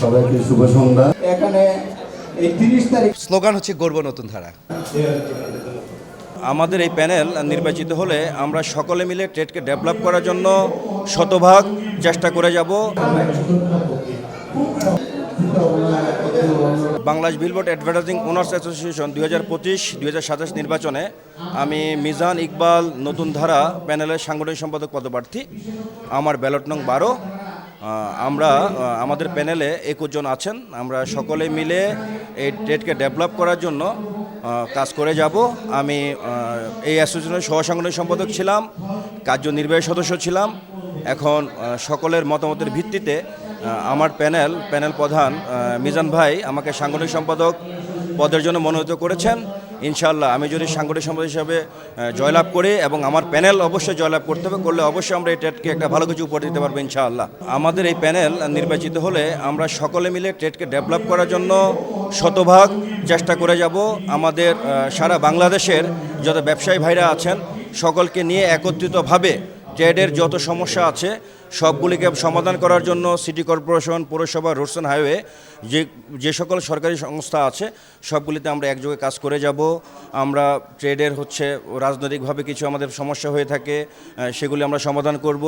সবাইকে শুভ সন্ধ্যা। এখানে এই তিরিশ তারিখ স্লোগান হচ্ছে গর্ব নতুন ধারা। আমাদের এই প্যানেল নির্বাচিত হলে আমরা সকলে মিলে ট্রেডকে ডেভেলপ করার জন্য শতভাগ চেষ্টা করে যাব। Bangladesh billboard advertising owners association দুই হাজার পঁচিশ দুই হাজার সাতাশ নির্বাচনে আমি মিজান ইকবাল নতুন ধারা প্যানেলের সাংগঠনিক সম্পাদক পদপ্রার্থী। আমার ব্যালট নং বারো। আমরা আমাদের প্যানেলে একুশ জন আছেন। আমরা সকলে মিলে এই ট্রেডকে ডেভেলপ করার জন্য কাজ করে যাব। আমি এই অ্যাসোসিয়েশনের সহসাংগঠনিক সম্পাদক ছিলাম কার্যনির্বাহী সদস্য ছিলাম। এখন সকলের মতামতের ভিত্তিতে আমার প্যানেল প্যানেল প্রধান মিজান ভাই আমাকে সাংগঠনিক সম্পাদক পদের জন্য মনোনীত করেছেন। ইনশাল্লাহ আমি যদি সাংগঠনিক সম্পাদক হিসাবে জয়লাভ করি এবং আমার প্যানেল অবশ্যই জয়লাভ করতে হবে, করলে অবশ্যই আমরা এই টেটকে একটা ভালো কিছু উপহার দিতে পারব ইনশাআল্লাহ। আমাদের এই প্যানেল নির্বাচিত হলে আমরা সকলে মিলে টেটকে ডেভেলপ করার জন্য শতভাগ চেষ্টা করে যাব। আমাদের সারা বাংলাদেশের যত ব্যবসায়ী ভাইরা আছেন, সকলকে নিয়ে একত্রিতভাবে ট্রেডের যত সমস্যা আছে, সবগুলিকে সমাধান করার জন্য সিটি কর্পোরেশন, পৌরসভা, রোডস অ্যান্ড হাইওয়ে, যে যে সকল সরকারি সংস্থা আছে, সবগুলিতে আমরা একযোগে কাজ করে যাব। আমরা ট্রেডের হচ্ছে রাজনৈতিকভাবে কিছু আমাদের সমস্যা হয়ে থাকে সেগুলি আমরা সমাধান করব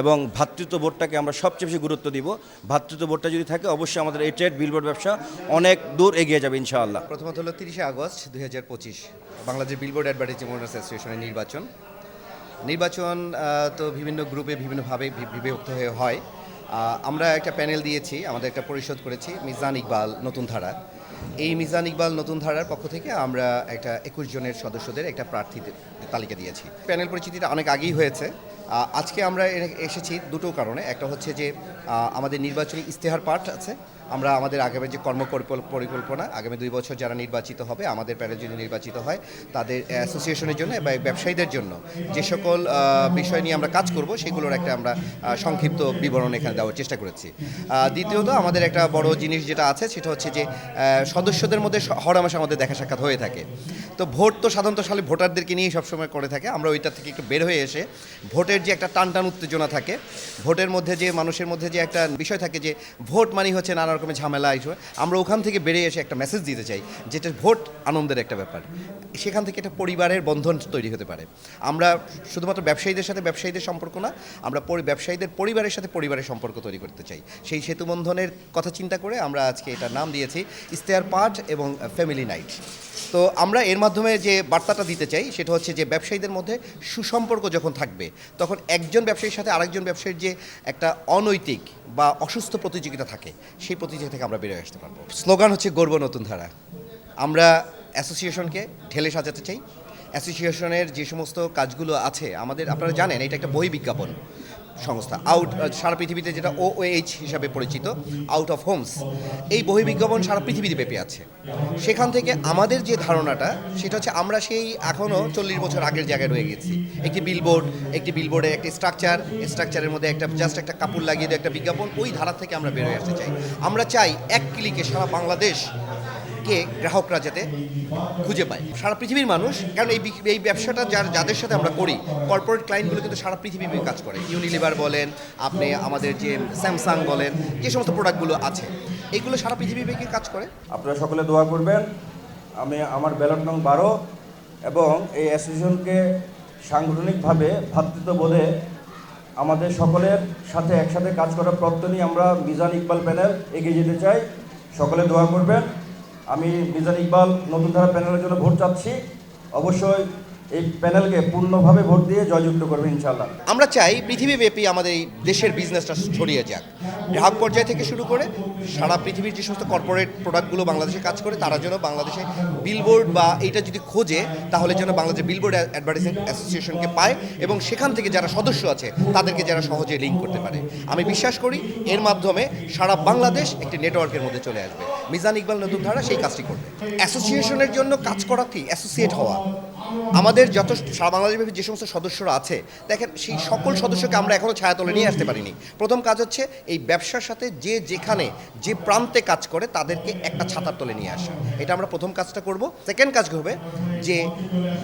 এবং ভ্রাতৃত্ব বোর্ডটাকে আমরা সবচেয়ে বেশি গুরুত্ব দিব। ভ্রাতৃত্ব বোর্ডটা যদি থাকে, অবশ্যই আমাদের এই ট্রেড বিলবোর্ড ব্যবসা অনেক দূর এগিয়ে যাবে, ইনশাআল্লাহ। প্রথমত হলো তিরিশে আগস্ট দুই হাজার পঁচিশ, বাংলাদেশ বিলবোর্ড অ্যাডভার্টাইজিং অ্যাসোসিয়েশনের নির্বাচন। নির্বাচন তো বিভিন্ন গ্রুপে বিভিন্নভাবে বিভক্ত হয়ে হয়। আমরা একটা প্যানেল দিয়েছি, আমাদের একটা পরিষদ করেছি, মিজান ইকবাল নতুন ধারা। এই মিজান ইকবাল নতুন ধারার পক্ষ থেকে আমরা একটা একুশ জনের সদস্যদের একটা প্রার্থী তালিকা দিয়েছি। প্যানেল পরিচিতিটা অনেক আগেই হয়েছে। আজকে আমরা এসেছি দুটো কারণে। একটা হচ্ছে যে আমাদের নির্বাচনী ইস্তেহার পাঠ আছে। আমরা আমাদের আগামী যে কর্ম পরিকল্পনা, আগামী দুই বছর যারা নির্বাচিত হবে, আমাদের প্যানেল যদি নির্বাচিত হয়, তাদের অ্যাসোসিয়েশনের জন্য বা ব্যবসায়ীদের জন্য যে সকল বিষয় নিয়ে আমরা কাজ করব, সেগুলোর একটা আমরা সংক্ষিপ্ত বিবরণ এখানে দেওয়ার চেষ্টা করেছি। দ্বিতীয়ত আমাদের একটা বড় জিনিস যেটা আছে, সেটা হচ্ছে যে সদস্যদের মধ্যে স- আমাদের দেখা সাক্ষাৎ হয়ে থাকে। তো ভোট তো সাধারণত সালে ভোটারদেরকে নিয়েই সবসময় করে থাকে। আমরা ওইটার থেকে একটু বের হয়ে এসে ভোটের যে একটা টান টান উত্তেজনা থাকে, ভোটের মধ্যে যে, মানুষের মধ্যে যে একটা বিষয় থাকে যে, ভোট মানি হচ্ছে নানা রকমের ঝামেলা, এইসব। আমরা ওখান থেকে বেরিয়ে এসে একটা মেসেজ দিতে চাই, যেটা ভোট আনন্দের একটা ব্যাপার। সেখান থেকে একটা পরিবারের বন্ধন তৈরি হতে পারে। আমরা শুধুমাত্র ব্যবসায়ীদের সাথে ব্যবসায়ীদের সম্পর্ক না, আমরা ব্যবসায়ীদের পরিবারের সাথে পরিবারের সম্পর্ক তৈরি করতে চাই। সেই সেতু বন্ধনের কথা চিন্তা করে আমরা আজকে এটা নাম দিয়েছি ইস্তেয়ার পাঠ এবং ফ্যামিলি নাইট তো আমরা এর মাধ্যমে যে বার্তাটা দিতে চাই, সেটা হচ্ছে যে ব্যবসায়ীদের মধ্যে সুসম্পর্ক যখন থাকবে, তখন একজন ব্যবসায়ীর সাথে আরেকজন ব্যবসায়ীর যে একটা অনৈতিক বা অসুস্থ প্রতিযোগিতা থাকে, সেই প্রতিযোগিতা থেকে আমরা বেরোয় আসতে পারব। স্লোগান হচ্ছে গর্ব নতুন ধারা। আমরা অ্যাসোসিয়েশনকে ঠেলে সাজাতে চাই। অ্যাসোসিয়েশনের যে সমস্ত কাজগুলো আছে, আমাদের, আপনারা জানেন, এটা একটা বই বিজ্ঞাপন সংস্থা আউট সারা পৃথিবীতে যেটা ওএইচ হিসাবে পরিচিত আউট অফ হোমস এই বহির্বিজ্ঞাপন সারা পৃথিবীতে ব্যাপী আছে। সেখান থেকে আমাদের যে ধারণাটা, সেটা হচ্ছে আমরা সেই এখনও চল্লিশ বছর আগের জায়গায় রয়ে গেছি। একটি বিলবোর্ড একটি বিলবোর্ডের একটি স্ট্রাকচার স্ট্রাকচারের মধ্যে একটা জাস্ট একটা কাপড় লাগিয়ে দেওয়া একটা বিজ্ঞাপন, ওই ধারা থেকে আমরা বেরোয় আসতে চাই। আমরা চাই এক ক্লিকে সারা বাংলাদেশ কে গ্রাহকরা যাতে খুঁজে পায়। সারা পৃথিবীর মানুষ, কারণ এই এই ব্যবসাটা যার, যাদের সাথে আমরা করি কর্পোরেট ক্লায়েন্টগুলো কিন্তু সারা পৃথিবী কাজ করে। ইউনিলিভার বলেন, আপনি আমাদের যে স্যামসাং বলেন, যে সমস্ত প্রোডাক্টগুলো আছে, এগুলো সারা পৃথিবীব্যাপী কাজ করে। আপনারা সকলে দোয়া করবেন, আমি আমার ব্যালট নং বারো এবং এই অ্যাসোসিয়েশনকে সাংগঠনিকভাবে ভ্রাতৃত্ববোধে আমাদের সকলের সাথে একসাথে কাজ করার প্রত্যয় আমরা মিজান ইকবাল প্যানেল এগিয়ে যেতে চাই। সকলে দোয়া করবেন। আমি মিজান ইকবাল নতুন ধারা প্যানেলের জন্য ভোট চাচ্ছি। অবশ্যই এই প্যানেলকে পূর্ণভাবে ভোট দিয়ে জয়যুক্ত করবে ইনশাল্লাহ আমরা চাই পৃথিবীব্যাপী আমাদের এই দেশের বিজনেসটা ছড়িয়ে যাক। গ্রাহক পর্যায় থেকে শুরু করে সারা পৃথিবীর যে সমস্ত কর্পোরেট প্রোডাক্টগুলো বাংলাদেশে কাজ করে, তারা যেন বাংলাদেশে বিলবোর্ড বা এইটা যদি খোঁজে, তাহলে যেন বাংলাদেশ বিলবোর্ড অ্যাডভার্টাইজিং অ্যাসোসিয়েশনকে পায় এবং সেখান থেকে যারা সদস্য আছে, তাদেরকে যারা সহজে লিঙ্ক করতে পারে। আমি বিশ্বাস করি, এর মাধ্যমে সারা বাংলাদেশ একটি নেটওয়ার্কের মধ্যে চলে আসবে। মিজান ইকবাল নতুন ধারা সেই কাজটি করবে। অ্যাসোসিয়েশনের জন্য কাজ করা কি? অ্যাসোসিয়েট হওয়া। আমাদের যত সারা বাংলাদেশব্যাপী যে সমস্ত সদস্যরা আছে, দেখেন সেই সকল সদস্যকে আমরা এখনও ছায়াতলে নিয়ে আসতে পারিনি। প্রথম কাজ হচ্ছে এই ব্যবসার সাথে যে যেখানে যে প্রান্তে কাজ করে তাদেরকে একটা ছাতার তলে নিয়ে আসা। এটা আমরা প্রথম কাজটা করব। সেকেন্ড কাজ হবে যে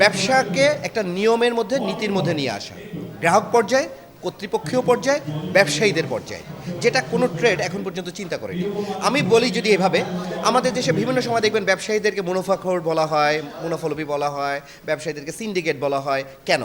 ব্যবসাকে একটা নিয়মের মধ্যে, নীতির মধ্যে নিয়ে আসা। গ্রাহক পর্যায়ে কর্তৃপক্ষীয় পর্যায়ে, ব্যবসায়ীদের পর্যায়ে, যেটা কোনো ট্রেড এখন পর্যন্ত চিন্তা করেনি। আমি বলি যদি এভাবে, আমাদের দেশে বিভিন্ন সময় দেখবেন ব্যবসায়ীদেরকে মুনাফাখোর বলা হয় মুনাফলবি বলা হয়, ব্যবসায়ীদেরকে সিন্ডিকেট বলা হয়। কেন?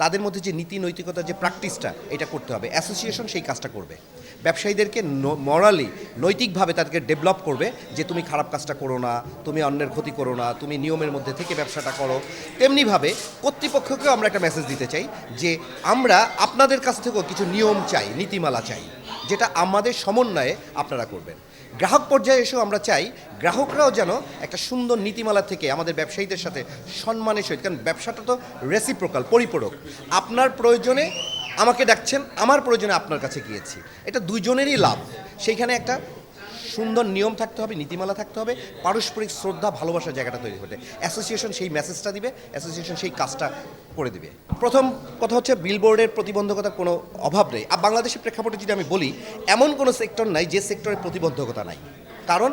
তাদের মধ্যে যে নীতি নৈতিকতার যে প্র্যাকটিসটা এটা করতে হবে। অ্যাসোসিয়েশন সেই কাজটা করবে। ব্যবসায়ীদেরকে মরালি নৈতিকভাবে তাদেরকে ডেভেলপ করবে যে তুমি খারাপ কাজটা করো না, তুমি অন্যের ক্ষতি করো না, তুমি নিয়মের মধ্যে থেকে ব্যবসাটা করো। তেমনিভাবে কর্তৃপক্ষকেও আমরা একটা মেসেজ দিতে চাই যে আমরা আপনাদের কাছ থেকেও কিছু নিয়ম চাই, নীতিমালা চাই, যেটা আমাদের সমন্বয়ে আপনারা করবেন। গ্রাহক পর্যায়ে এসেও আমরা চাই গ্রাহকরাও যেন একটা সুন্দর নীতিমালা থেকে আমাদের ব্যবসায়ীদের সাথে সম্মানের সহিত, কারণ ব্যবসাটা তো রেসিপ্রোকাল পরিপূরক। আপনার প্রয়োজনে আমাকে ডাকছেন, আমার প্রয়োজনে আপনার কাছে গিয়েছি। এটা দুইজনেরই লাভ। সেইখানে একটা সুন্দর নিয়ম থাকতে হবে, নীতিমালা থাকতে হবে, পারস্পরিক শ্রদ্ধা, ভালোবাসার জায়গাটা তৈরি করতে অ্যাসোসিয়েশন সেই মেসেজটা দিবে অ্যাসোসিয়েশন সেই কাজটা করে দিবে। প্রথম কথা হচ্ছে বিলবোর্ডের প্রতিবন্ধকতার কোনো অভাব নেই। আর বাংলাদেশের প্রেক্ষাপটে যদি আমি বলি, এমন কোনো সেক্টর নাই যে সেক্টরের প্রতিবন্ধকতা নাই। কারণ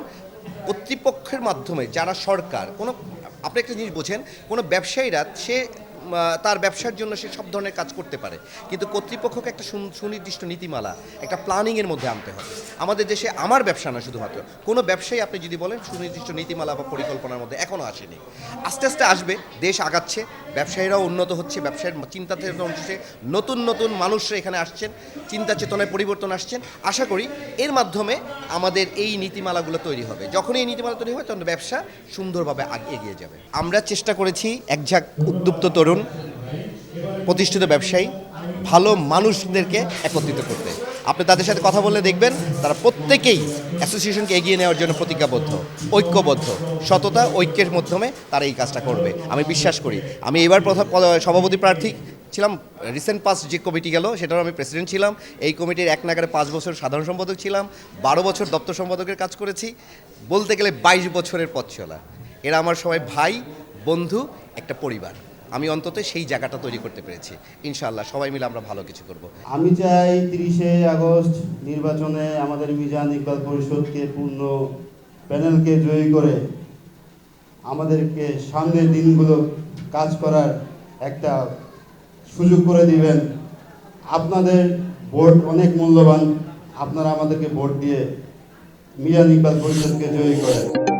কর্তৃপক্ষের মাধ্যমে যারা সরকার, কোনো, আপনি একটা জিনিস বোঝেন, কোনো ব্যবসায়ীরা সে তার ব্যবসার জন্য সে সব ধরনের কাজ করতে পারে। কিন্তু কর্তৃপক্ষকে একটা সুন- সুনির্দিষ্ট নীতিমালা, একটা প্ল্যানিংয়ের মধ্যে আনতে হবে। আমাদের দেশে আমার ব্যবসা না শুধুমাত্র, কোনো ব্যবসায়ী আপনি যদি বলেন, সুনির্দিষ্ট নীতিমালা বা পরিকল্পনার মধ্যে এখনও আসেনি। আস্তে আস্তে আসবে, দেশ আগাচ্ছে, ব্যবসায়ীরাও উন্নত হচ্ছে, ব্যবসায়ের চিন্তা চেতনা হচ্ছে নতুন নতুন মানুষরা এখানে আসছেন, চিন্তা চেতনায় পরিবর্তন আসছেন। আশা করি এর মাধ্যমে আমাদের এই নীতিমালাগুলো তৈরি হবে। যখনই এই নীতিমালা তৈরি হবে, তখন ব্যবসা সুন্দরভাবে এগিয়ে যাবে। আমরা চেষ্টা করেছি, একঝাক উদ্যুক্ত তরুণ প্রতিষ্ঠিত ব্যবসায়ী, ভালো মানুষদেরকে একত্রিত করতে। আপনি তাদের সাথে কথা বললে দেখবেন তারা প্রত্যেকেই অ্যাসোসিয়েশনকে এগিয়ে নেওয়ার জন্য প্রতিজ্ঞাবদ্ধ, ঐক্যবদ্ধ। সততা, ঐক্যের মাধ্যমে তারা এই কাজটা করবে। আমি বিশ্বাস করি। আমি এবার প্রথম সভাপতি প্রার্থী ছিলাম। রিসেন্ট পাস যে কমিটি গেল সেটার আমি প্রেসিডেন্ট ছিলাম। এই কমিটির এক নাগারে পাঁচ বছর সাধারণ সম্পাদক ছিলাম। বারো বছর দপ্তর সম্পাদকের কাজ করেছি। বলতে গেলে বাইশ বছরের পথ চলা। এরা আমার সবাই ভাই, বন্ধু, একটা পরিবার। আমি অন্তত সেই জায়গাটা তৈরি করতে পেরেছি। ইনশাআল্লাহ সবাই মিলে আমরা ভালো কিছু করব। আমি চাই তিরিশে আগস্ট নির্বাচনে আমাদের মিজান ইকবাল পরিষদকে পূর্ণ প্যানেলকে জয়ী করে আমাদেরকে সামনের দিনগুলো কাজ করার একটা সুযোগ করে দিবেন। আপনাদের ভোট অনেক মূল্যবান। আপনারা আমাদেরকে ভোট দিয়ে মিজান ইকবাল পরিষদকে জয়ী করেন।